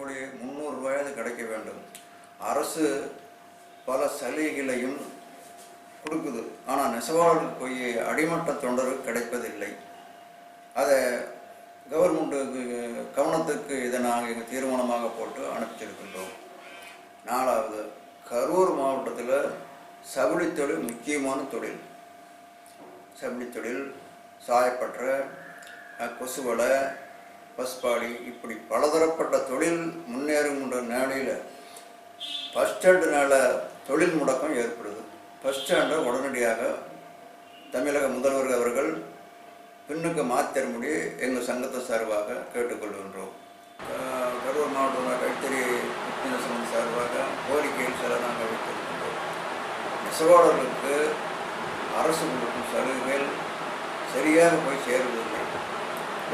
கூலி முந்நூறு ரூபாயாவது கிடைக்க வேண்டும். அரசு பல சலுகைகளையும் கொடுக்குது. ஆனால் நெசவாளருக்கு போய் அடிமட்ட தொண்டருக்கு கிடைப்பதில்லை. அதை கவர்மெண்ட்டுக்கு கவனத்துக்கு இதை நாங்கள் எங்கள் தீர்மானமாக போட்டு அனுப்பிச்சிருக்கின்றோம். நாலாவது கரூர் மாவட்டத்தில் சவுளி தொழில் முக்கியமான தொழில். சவுளி தொழில் சாயப்பற்ற கொசுவலை பஸ்பாடி இப்படி பலதரப்பட்ட தொழில் முன்னேறுகின்ற நிலையில் பஸ் ஸ்டாண்டுனால தொழில் முடக்கம் ஏற்படுது. பஸ் ஸ்டாண்டை உடனடியாக தமிழக முதல்வர் அவர்கள் பின்னுக்கு முடி எங்கள் சங்கத்தை சார்பாக கேட்டுக்கொள்கின்றோம். கரூர் மாவட்டம் கைத்தறி சங்கம் சார்பாக கோரிக்கைகள் சில நாங்கள் வைத்திருக்கின்றோம். நெசவாளர்களுக்கு அரசு கொடுக்கும் சலுகைகள் சரியாக போய் சேருவதில்லை.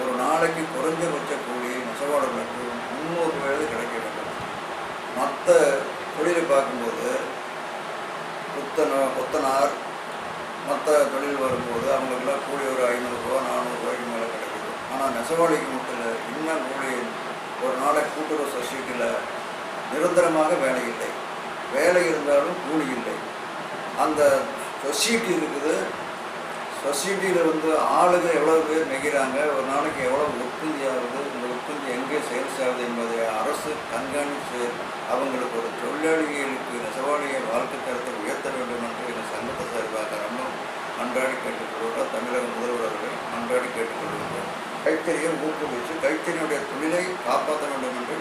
ஒரு நாளைக்கு குறைஞ்சபட்ச கூலி நெசவாளர்களுக்கு முந்நூறு ரூபாய் கிடைக்க வேண்டும் மற்ற தொழிலை பார்க்கும்போது புத்தன கொத்தனார் மற்ற தொழில் வரும்போது அவங்களுக்குலாம் கூலி ஒரு ஐநூறுரூவா நானூறுரூவாய்க்கு மேலே கிடைக்குது ஆனால் நெசவாளிக்கு மட்டும் இல்லை இன்னும் கூலி ஒரு நாளைக்கு கூட்டுறவு சொசைட்டியில் நிரந்தரமாக வேலை இல்லை. வேலை இருந்தாலும் கூலி இல்லை. அந்த சொசைட்டி இருக்குது சொசைட்டியில் வந்து ஆளுங்க எவ்வளோ பேர் நெய்கிறாங்க ஒரு நாளைக்கு எவ்வளோ உற்பத்தி ஆகுது இந்த உற்பத்தி எங்கே சேல்ஸ் ஆகுது என்பதை அரசு கண்காணித்து அவங்களுக்கு ஒரு தொழிலாளிகளுக்கு நெசவாளிகள் வாழ்க்கை தரத்தை உயர்த்த வேண்டும் என்று எங்கள் சங்கத்தை சார்பாக ரொம்ப அன்றாடி கேட்டுக்கொள்கிறோம். தமிழக முதல்வர் அவர்கள் அன்றாடி கேட்டுக்கொள்கிறோம். கைத்தறியை ஊக்குவித்து கைத்தறியுடைய தொழிலை காப்பாற்ற வேண்டும் என்று